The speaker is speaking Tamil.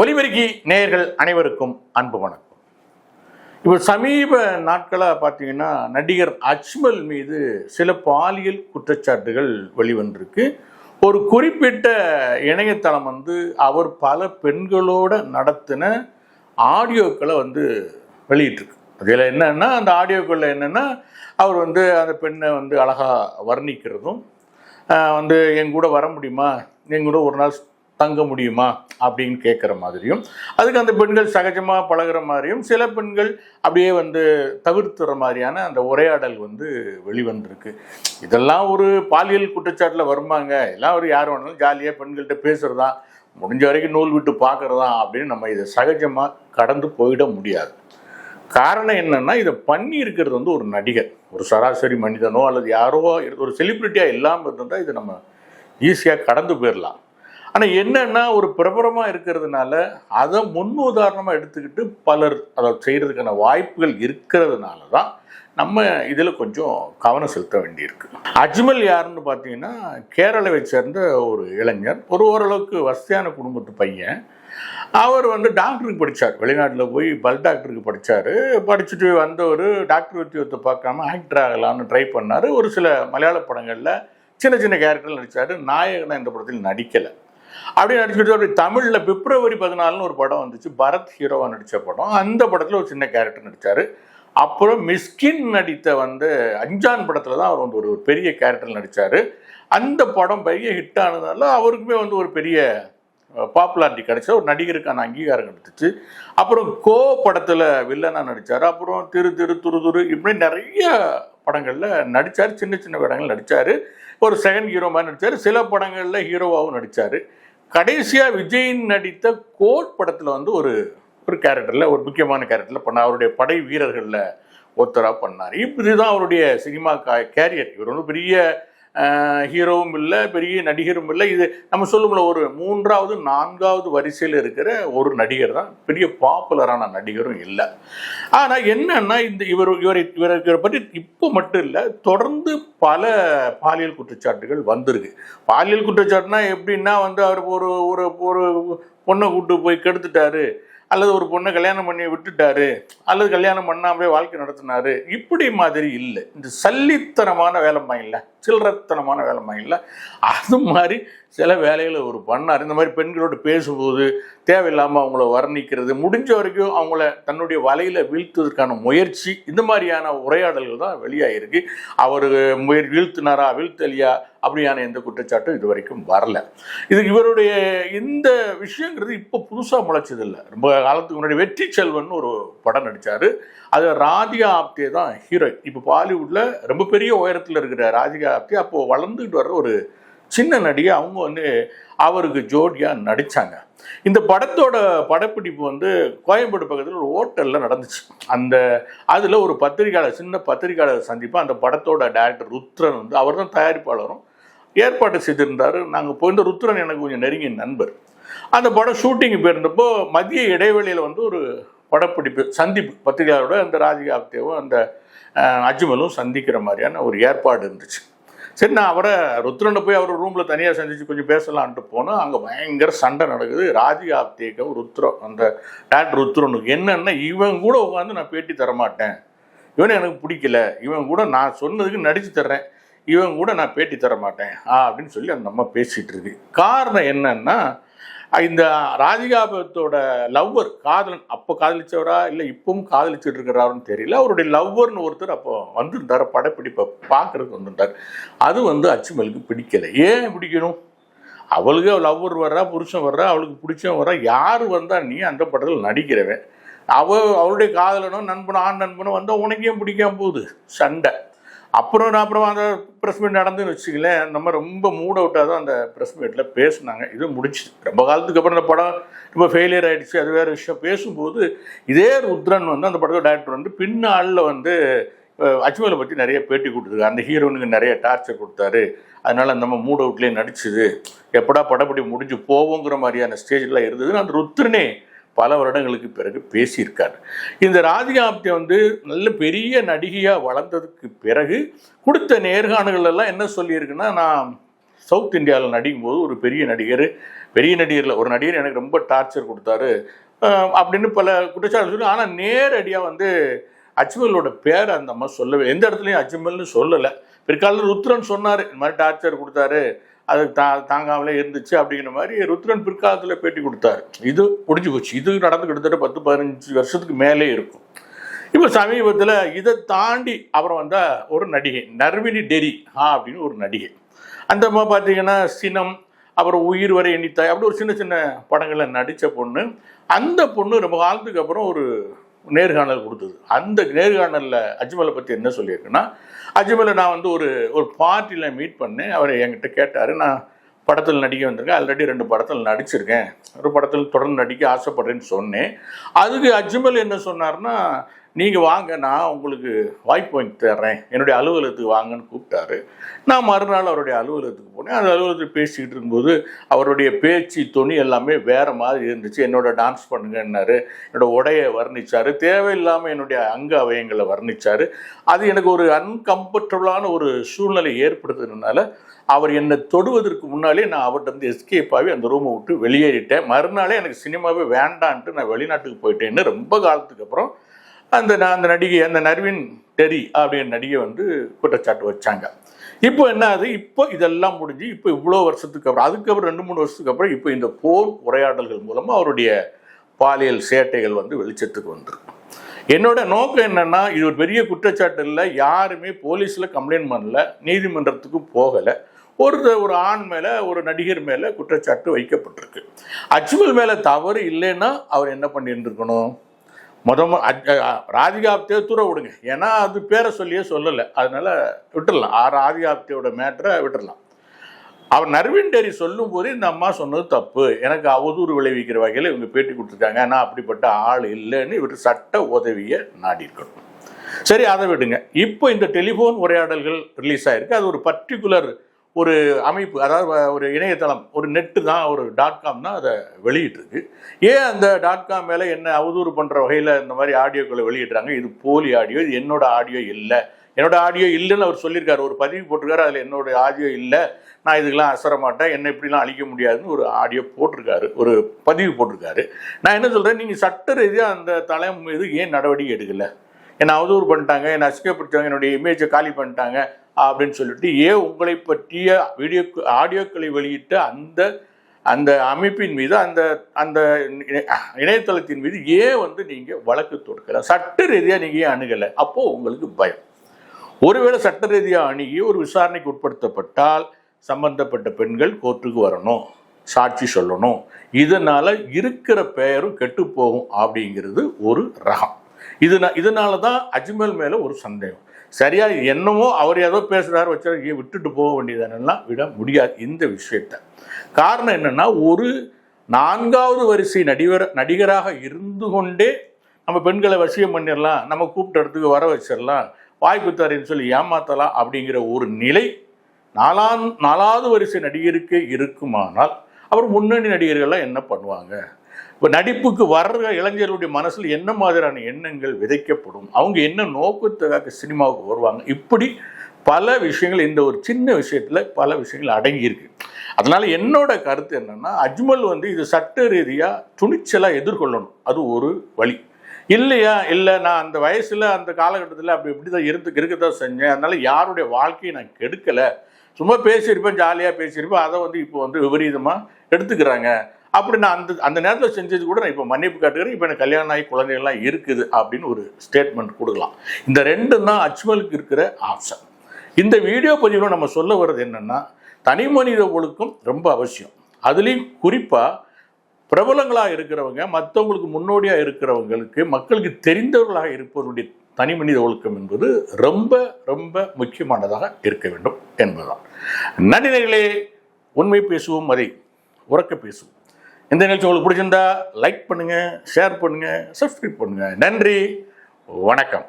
ஒலிபெருக்கி நேயர்கள் அனைவருக்கும் அன்பு வணக்கம். இப்போ சமீப நாட்களாக பார்த்தீங்கன்னா நடிகர் அஜ்மல் மீது சில பாலியல் குற்றச்சாட்டுகள் வெளிவந்திருக்கு. ஒரு குறிப்பிட்ட இணையதளம் வந்து அவர் பல பெண்களோட நடத்தின ஆடியோக்களை வந்து வெளியிட்டிருக்கு. அதில் என்னன்னா அந்த ஆடியோக்களில் என்னென்னா அவர் வந்து அந்த பெண்ணை வந்து அழகாக வர்ணிக்கிறதும் வந்து என் கூட வர முடியுமா? என் கூட ஒரு நாள் தங்க முடியுமா அப்படின்னு கேட்குற மாதிரியும் அதுக்கு அந்த பெண்கள் சகஜமாக பழகுற மாதிரியும் சில பெண்கள் அப்படியே வந்து தவிர்த்துற மாதிரியான அந்த உரையாடல் வந்து வெளிவந்திருக்கு. இதெல்லாம் ஒரு பாலியல் குற்றச்சாட்டில் வருமாங்க. எல்லாம் ஒரு யார் வேணாலும் ஜாலியாக பெண்கள்கிட்ட பேசுகிறதா முடிஞ்ச வரைக்கும் நூல் விட்டு பார்க்குறதா அப்படின்னு நம்ம இதை சகஜமாக கடந்து போயிட முடியாது. காரணம் என்னன்னா இதை பண்ணி இருக்கிறது வந்து ஒரு நடிகர். ஒரு சராசரி மனிதனோ அல்லது யாரோ ஒரு செலிப்ரிட்டியாக இல்லாமல் இருந்தால் இதை நம்ம ஈஸியாக கடந்து போயிடலாம் ஆனால் என்னன்னா ஒரு பிரபலமாக இருக்கிறதுனால அதை முன் உதாரணமாக எடுத்துக்கிட்டு பலர் அதை செய்கிறதுக்கான வாய்ப்புகள் இருக்கிறதுனால தான் நம்ம இதில் கொஞ்சம் கவனம் செலுத்த வேண்டியிருக்கு. அஜ்மல் யாருன்னு பார்த்தீங்கன்னா கேரளாவை சேர்ந்த ஒரு இளைஞர் ஒரு ஓரளவுக்கு வசதியான குடும்பத்து பையன். அவர் வந்து டாக்டருக்கு படித்தார் வெளிநாட்டில் போய் பல் டாக்டருக்கு படித்தார் படிச்சுட்டு வந்தவர் டாக்டர் உத்தியோகத்தை பார்க்காம ஆக்டர் ஆகலாம்னு ட்ரை பண்ணார். ஒரு சில மலையாள படங்களில் சின்ன சின்ன கேரக்டர் நடித்தார் நாயகனை இந்த படத்தில் நடிக்கலை. அப்படி நடிச்சுட்டு அப்படி தமிழில் பிப்ரவரி பதினாலுன்னு ஒரு படம் வந்துச்சு. பரத் ஹீரோவா நடித்த படம். அந்த படத்தில் ஒரு சின்ன கேரக்டர் நடித்தார் அப்புறம் மிஸ்கின் நடித்த வந்து அஞ்சான் படத்தில் தான் அவர் வந்து ஒரு பெரிய கேரக்டர் நடித்தார் அந்த படம் பெரிய ஹிட் ஆனதுனால அவருக்குமே வந்து ஒரு பெரிய பாப்புலாரிட்டி கிடைச்ச. ஒரு நடிகருக்கான அங்கீகாரம் கிடைச்சிச்சு. அப்புறம் கோ படத்தில் வில்லனாக நடித்தார் அப்புறம் திரு திரு துரு துரு இப்படி நிறைய படங்களில் நடித்தார் சின்ன சின்ன படங்கள் நடித்தார் ஒரு செகண்ட் ஹீரோ மாதிரி நடித்தார் சில படங்களில் ஹீரோவாகவும் நடித்தார் கடைசியாக விஜயின் நடித்த கோட் படத்தில் வந்து ஒரு ஒரு கேரக்டரில் ஒரு முக்கியமான கேரக்டரில் பண்ண அவருடைய படை வீரர்களில் ஒருத்தராக பண்ணார். இப்போ இதுதான் அவருடைய சினிமா கேரியர் இவர் ஒன்றும் பெரிய ஹீரோவும் இல்லை பெரிய நடிகரும் இல்லை. இது நம்ம சொல்லும்போது ஒரு மூன்றாவது நான்காவது வரிசையில் இருக்கிற ஒரு நடிகர் தான். பெரிய பாப்புலரான நடிகரும் இல்லை. ஆனால் என்னன்னா இந்த இவர் இவரை இவரை இவரை பற்றி இப்போ மட்டும் இல்லை தொடர்ந்து பல பாலியல் குற்றச்சாட்டுகள் வந்திருக்கு. பாலியல் குற்றச்சாட்டுனா எப்படின்னா வந்து அவர் ஒரு ஒரு ஒரு பொண்ணை கூட்டு போய் கெடுத்துட்டாரு. அல்லது ஒரு பொண்ணை கல்யாணம் பண்ணி விட்டுட்டாரு அல்லது கல்யாணம் பண்ணாமலே வாழ்க்கை நடத்தினாரு இப்படி மாதிரி இல்லை. இந்த சல்லித்தனமான வேலை இல்லை சில்லறத்தனமான வேலை இல்லை. அது மாதிரி சில வேலைகளை ஒரு பண்ணார். இந்த மாதிரி பெண்களோடு பேசும்போது தேவையில்லாமல் அவங்கள வர்ணிக்கிறது முடிஞ்ச வரைக்கும் அவங்கள தன்னுடைய வலையில் வீழ்த்துவதற்கான முயற்சி இந்த மாதிரியான உரையாடல்கள் தான் வெளியாகிருக்கு அவர் முயற் வீழ்த்தினாரா வீழ்த்தலியா அப்படியான எந்த குற்றச்சாட்டும் இது வரைக்கும் வரல. இது இவருடைய இந்த விஷயங்கிறது இப்போ புதுசாக முளைச்சது இல்லை ரொம்ப காலத்துக்கு முன்னாடி வெற்றி செல்வன் ஒரு படம் நடித்தார் அது ராதிகா ஆப்தே தான் ஹீரோயின் இப்போ பாலிவுட்டில் ரொம்ப பெரிய உயரத்தில் இருக்கிற ராதிகா ஆப்தே அப்போது வளர்ந்துக்கிட்டு வர்ற ஒரு சின்ன நடிகை அவங்க வந்து அவருக்கு ஜோடியாக நடித்தாங்க இந்த படத்தோட படப்பிடிப்பு வந்து கோயம்பேடு பக்கத்தில் ஒரு ஹோட்டலில் நடந்துச்சு. அந்த அதில் ஒரு பத்திரிகையாளர் சின்ன பத்திரிகையாளர் சந்திப்பு அந்த படத்தோட டேரக்டர் ருத்ரன் வந்து அவர் தான் தயாரிப்பாளரும் ஏற்பாடு செய்திருந்தார். நாங்கள் போயிருந்த ருத்ரன் எனக்கு கொஞ்சம் நெருங்கிய நண்பர். அந்த படம் ஷூட்டிங் போயிருந்தப்போ மதிய இடைவெளியில் வந்து ஒரு படப்பிடிப்பு சந்திப்பு. பத்திரிகையாளரோட அந்த ராஜிகாப்தேவும் அந்த அஜ்மலும் சந்திக்கிற மாதிரியான ஒரு ஏற்பாடு இருந்துச்சு. சரி நான் அவரை ருத்ரனை போய் அவர் ரூமில் தனியாக சந்திச்சு கொஞ்சம் பேசலான்ட்டு போனால் அங்கே பயங்கர சண்டை நடக்குது. ராஜி ஆப்தேக்கம் ருத்ரம் அந்த டேட் ருத்ரனுக்கு என்னென்னா இவன் கூட உட்காந்து நான் பேட்டி தர மாட்டேன் இவனை எனக்கு பிடிக்கல. இவன் கூட நான் சொன்னதுக்கு நடித்து தர்றேன். இவன் கூட நான் பேட்டி தர மாட்டேன் ஆ அப்படின்னு சொல்லி அந்த அம்மா பேசிகிட்டு இருக்கு. காரணம் என்னன்னா இந்த ராதிகாபத்தோட லவ்வர் காதலன் அப்போ காதலிச்சவரா இல்லை இப்பவும் காதலிச்சுட்டு இருக்கிறாருன்னு தெரியல. அவருடைய லவ்வர்னு ஒருத்தர் அப்போ வந்திருந்தார் படப்பிடிப்பை பார்க்கறதுக்கு வந்திருந்தார். அது வந்து அச்சுமலுக்கு பிடிக்கல. ஏன் பிடிக்கணும்? அவளுக்கு லவ்வர் வர்றா புருஷன் வர்றா அவளுக்கு பிடிச்சவன் வர்றா யார் வந்தால் நீ அந்த படத்தில் நடிக்கிறவன்? அவ அவளுடைய காதலனும் நண்பனும் ஆண் நண்பனும் வந்தால் உனக்கே பிடிக்காம போகுது? சண்டை. அப்புறம் நான் அப்புறம் அந்த ப்ரெஸ் மீட் நடந்துன்னு வச்சுக்கலேன் நம்ம ரொம்ப மூட் அவுட்டாக தான் அந்த ப்ரெஸ் மீட்டில் பேசுனாங்க. இது முடிச்சு ரொம்ப காலத்துக்கு அப்புறம் இந்த படம் ரொம்ப ஃபெயிலியர் ஆகிடுச்சு அது வேறு விஷயம். பேசும்போது இதே ருத்ரன் வந்து அந்த படத்தோட டேரக்டர் வந்து பின்னாளில் வந்து அஜ்மலை பற்றி நிறைய பேட்டி கொடுத்துருக்கு அந்த ஹீரோனுக்கு நிறைய டார்ச்சர் கொடுத்தாரு. அதனால் நம்ம மூட் அவுட்லேயே நடிச்சுது. எப்படா படப்படி முடிஞ்சு போவோங்கிற மாதிரியான ஸ்டேஜ்லாம் இருந்ததுன்னு அந்த ருத்ரனே பல வருடங்களுக்கு பிறகு பேசியிருக்கார். இந்த ராதிகா ஆப்தே வந்து நல்ல பெரிய நடிகையாக வளர்ந்ததுக்கு பிறகு கொடுத்த நேர்காணல்கள் எல்லாம் என்ன சொல்லியிருக்குன்னா நான் சவுத் இந்தியாவில் நடிக்கும்போது ஒரு பெரிய நடிகர் பெரிய நடிகரில் ஒரு நடிகர் எனக்கு ரொம்ப டார்ச்சர் கொடுத்தாரு. அப்படின்னு பல குற்றச்சாட்டு சொல்லி ஆனால் நேரடியாக வந்து அஜ்மலோட பேர் அந்த அம்மா சொல்லவே எந்த இடத்துலையும் அஜ்மல்னு சொல்லலை. பிற்காலத்தில் ருத்ரன் சொன்னார் இந்த மாதிரி டார்ச்சர் கொடுத்தாரு. அது தா தாங்காமலே இருந்துச்சு அப்படிங்கிற மாதிரி ருத்ரன் பிற்காலத்தில் பேட்டி கொடுத்தாரு. இது முடிஞ்சு போச்சு. இது நடந்து கிட்டத்தட்ட பத்து பதினஞ்சு வருஷத்துக்கு மேலே இருக்கும். இப்போ சமீபத்தில் இதை தாண்டி அப்புறம் வந்த ஒரு நடிகை நர்வினி டெரி ஆ அப்படின்னு ஒரு நடிகை. அந்த அம்மா பார்த்தீங்கன்னா சினம் அப்புறம் உயிர் வரை எண்ணித்தாய் அப்படி ஒரு சின்ன சின்ன படங்களில் நடித்த பொண்ணு. அந்த பொண்ணு ரொம்ப காலத்துக்கு அப்புறம் ஒரு நேர்காணல் கொடுத்தது. அந்த நேர்காணலில் அஜ்மலை பற்றி என்ன சொல்லியிருக்குன்னா அஜ்மலை நான் வந்து ஒரு ஒரு பார்ட்டியில் மீட் பண்ணேன். அவர் என்கிட்ட கேட்டார் நான் படத்தில் நடிக்க வந்திருக்கேன். ஆல்ரெடி ரெண்டு படத்தில் நடிச்சிருக்கேன். ஒரு படத்தில் தொடர்ந்து நடிக்க ஆசைப்படுறேன்னு சொன்னேன். அதுக்கு அஜ்மல் என்ன சொன்னார்னா நீங்கள் வாங்க நான் உங்களுக்கு வாய்ப்பு வாங்கி தர்றேன். என்னுடைய அலுவலகத்துக்கு வாங்கன்னு கூப்பிட்டாரு. நான் மறுநாள் அவருடைய அலுவலகத்துக்கு போனேன். அந்த அலுவலகத்துக்கு பேசிக்கிட்டு இருக்கும்போது அவருடைய பேச்சு துணி எல்லாமே வேறு மாதிரி இருந்துச்சு. என்னோட டான்ஸ் பண்ணுங்கன்னாரு. என்னோட உடையை வர்ணித்தார் தேவையில்லாமல் என்னுடைய அங்க அவயங்களை வர்ணித்தார் அது எனக்கு ஒரு அன்கம்ஃபர்டபுளான ஒரு சூழ்நிலை ஏற்படுத்துறதுனால அவர் என்னை தொடுவதற்கு முன்னாலே நான் அவர்கிட்ட வந்து எஸ்கேப் ஆகி அந்த ரூமை விட்டு வெளியேறிட்டேன். மறுநாளே எனக்கு சினிமாவே வேண்டான்ட்டு நான் வெளிநாட்டுக்கு போயிட்டேன்னு ரொம்ப காலத்துக்கு அப்புறம் அந்த நான் அந்த நடிகை அந்த நர்வின் டெரி அப்படிங்கிற நடிகை வந்து குற்றச்சாட்டு வச்சாங்க. இப்போ என்ன ஆகுது? இப்போ இதெல்லாம் முடிஞ்சு இப்போ இவ்வளோ வருஷத்துக்கு அப்புறம் அதுக்கப்புறம் ரெண்டு மூணு வருஷத்துக்கு அப்புறம் இப்போ இந்த போர் உரையாடல்கள் மூலமாக அவருடைய பாலியல் சேட்டைகள் வந்து வெளிச்சத்துக்கு வந்துரு என்னோட நோக்கம் என்னன்னா இது ஒரு பெரிய குற்றச்சாட்டு இல்லை. யாருமே போலீஸில் கம்ப்ளைண்ட் பண்ணல. நீதிமன்றத்துக்கு போகலை. ஒரு ஒரு ஆண் மேலே ஒரு நடிகர் மேலே குற்றச்சாட்டு வைக்கப்பட்டிருக்கு. அஜ்மல் மேலே தவறு இல்லைன்னா அவர் என்ன பண்ணியிருந்துருக்கணும்? முத மு- ராதிகா ஆப்தே தூர விடுங்க. ஏன்னா அது பேரை சொல்லியே சொல்லலை. அதனால விட்டுடலாம் ஆ ராதிகா ஆப்தேவோட மேட்டரை விட்டுடலாம் அவர் நர்வின் டேரி சொல்லும்போது இந்த அம்மா சொன்னது தப்பு. எனக்கு அவதூறு விளைவிக்கிற வகையில் இவங்க பேட்டி கொடுத்துருக்காங்க. நான் அப்படிப்பட்ட ஆள் இல்லைன்னு இவர் சட்ட உதவியை நாடி இருக்கணும் சரி அதை விடுங்க. இப்போ இந்த டெலிஃபோன் உரையாடல்கள் ரிலீஸ் ஆயிருக்கு. அது ஒரு பர்டிகுலர் ஒரு அமைப்பு அதாவது ஒரு இணையதளம் ஒரு நெட்டு தான் ஒரு டாட் காம் தான் அதை வெளியிட்டிருக்கு. ஏன் அந்த டாட் காம் மேலே என்ன அவதூறு பண்ணுற வகையில் இந்த மாதிரி ஆடியோக்களை வெளியிடுறாங்க? இது போலி ஆடியோ இது என்னோட ஆடியோ இல்லை. என்னோட ஆடியோ இல்லைன்னு அவர் சொல்லியிருக்காரு. ஒரு பதிவு போட்டிருக்காரு அதில் என்னோட ஆடியோ இல்லை. நான் இதுக்கெல்லாம் அசர மாட்டேன் என்ன இப்படிலாம் அழிக்க முடியாதுன்னு ஒரு ஆடியோ போட்டிருக்காரு. ஒரு பதிவு போட்டிருக்காரு. நான் என்ன சொல்கிறேன் நீங்கள் சட்ட ரீதியாக அந்த தலைமை மீது ஏன் நடவடிக்கை எடுக்கலை? என்னை அவதூறு பண்ணிட்டாங்க என்னை அசிங்கப்படுத்தாங்க என்னுடைய இமேஜை காலி பண்ணிட்டாங்க அப்படின்னு சொல்லிட்டு ஏன் உங்களை பற்றிய வீடியோ ஆடியோக்களை வெளியிட்ட அந்த அந்த அமைப்பின் மீது அந்த அந்த இணையதளத்தின் மீது ஏன் வந்து நீங்கள் வழக்கு தொடுக்கல. சட்ட ரீதியாக நீங்கள் ஏன் அணுகலை? அப்போது உங்களுக்கு பயம். ஒருவேளை சட்ட ரீதியாக அணுகி ஒரு விசாரணைக்கு உட்படுத்தப்பட்டால் சம்பந்தப்பட்ட பெண்கள் கோர்ட்டுக்கு வரணும் சாட்சி சொல்லணும். இதனால் இருக்கிற பெயரும் கெட்டு போகும் அப்படிங்கிறது ஒரு ரகம். இது இதனால தான் அஜ்மல் மேலே ஒரு சந்தேகம். சரியா என்னமோ அவர் ஏதோ பேசுறாரு வச்சு விட்டுட்டு போக வேண்டியதானெல்லாம் விட முடியாது இந்த விஷயத்த. காரணம் என்னன்னா ஒரு நான்காவது வரிசை நடிகர் நடிகராக இருந்து கொண்டே நம்ம பெண்களை வசியம் பண்ணிடலாம் நம்ம கூப்பிட்ட இடத்துக்கு வர வச்சிடலாம் வாய்ப்பு தரேன்னு சொல்லி ஏமாத்தலாம் அப்படிங்கிற ஒரு நிலை நாலாம் நாலாவது வரிசை நடிகருக்கு இருக்குமானால் அவர் முன்னணி நடிகர்கள்லாம் என்ன பண்ணுவாங்க? இப்போ நடிப்புக்கு வர்ற இளைஞர்களுடைய மனசில் என்ன மாதிரியான எண்ணங்கள் விதைக்கப்படும்? அவங்க என்ன நோக்கத்துக்காக சினிமாவுக்கு வருவாங்க? இப்படி பல விஷயங்கள் இந்த ஒரு சின்ன விஷயத்தில் பல விஷயங்கள் அடங்கியிருக்கு. அதனால என்னோட கருத்து என்னன்னா அஜ்மல் வந்து இது சட்ட ரீதியாக துணிச்சலாக எதிர்கொள்ளணும். அது ஒரு வழி. இல்லையா? இல்லை நான் அந்த வயசில் அந்த காலகட்டத்தில் அப்படி இப்படி தான் இருந்து இருக்க தான் செஞ்சேன். அதனால் யாருடைய வாழ்க்கையை நான் கெடுக்கலை. சும்மா பேசியிருப்பேன் ஜாலியாக பேசியிருப்பேன். அதை வந்து இப்போ வந்து விபரீதமாக எடுத்துக்கிறாங்க. அப்படி நான் அந்த அந்த நேரத்தில் செஞ்சது கூட நான் இப்போ மன்னிப்பு காட்டுகிறேன் இப்போ எனக்கு கல்யாணம் ஆகி குழந்தைகள்லாம் இருக்குது அப்படின்னு ஒரு ஸ்டேட்மெண்ட் கொடுக்கலாம். இந்த ரெண்டும் தான் அஜ்மலுக்கு இருக்கிற ஆப்ஷன் இந்த வீடியோ பதிவில் நம்ம சொல்ல வர்றது என்னென்னா தனி மனித ஒழுக்கம் ரொம்ப அவசியம். அதுலேயும் குறிப்பாக பிரபலங்களாக இருக்கிறவங்க மற்றவங்களுக்கு முன்னோடியாக இருக்கிறவங்களுக்கு மக்களுக்கு தெரிந்தவர்களாக இருப்பவருடைய தனி மனித ஒழுக்கம் என்பது ரொம்ப ரொம்ப முக்கியமானதாக இருக்க வேண்டும் என்பதுதான். நன்றினர்களே உண்மை பேசுவோம் அதை உறக்க பேசுவோம். இந்த நிகழ்ச்சி உங்களுக்கு பிடிச்சிருந்தா லைக் பண்ணுங்கள் ஷேர் பண்ணுங்கள் சப்ஸ்கிரைப் பண்ணுங்கள் நன்றி வணக்கம்.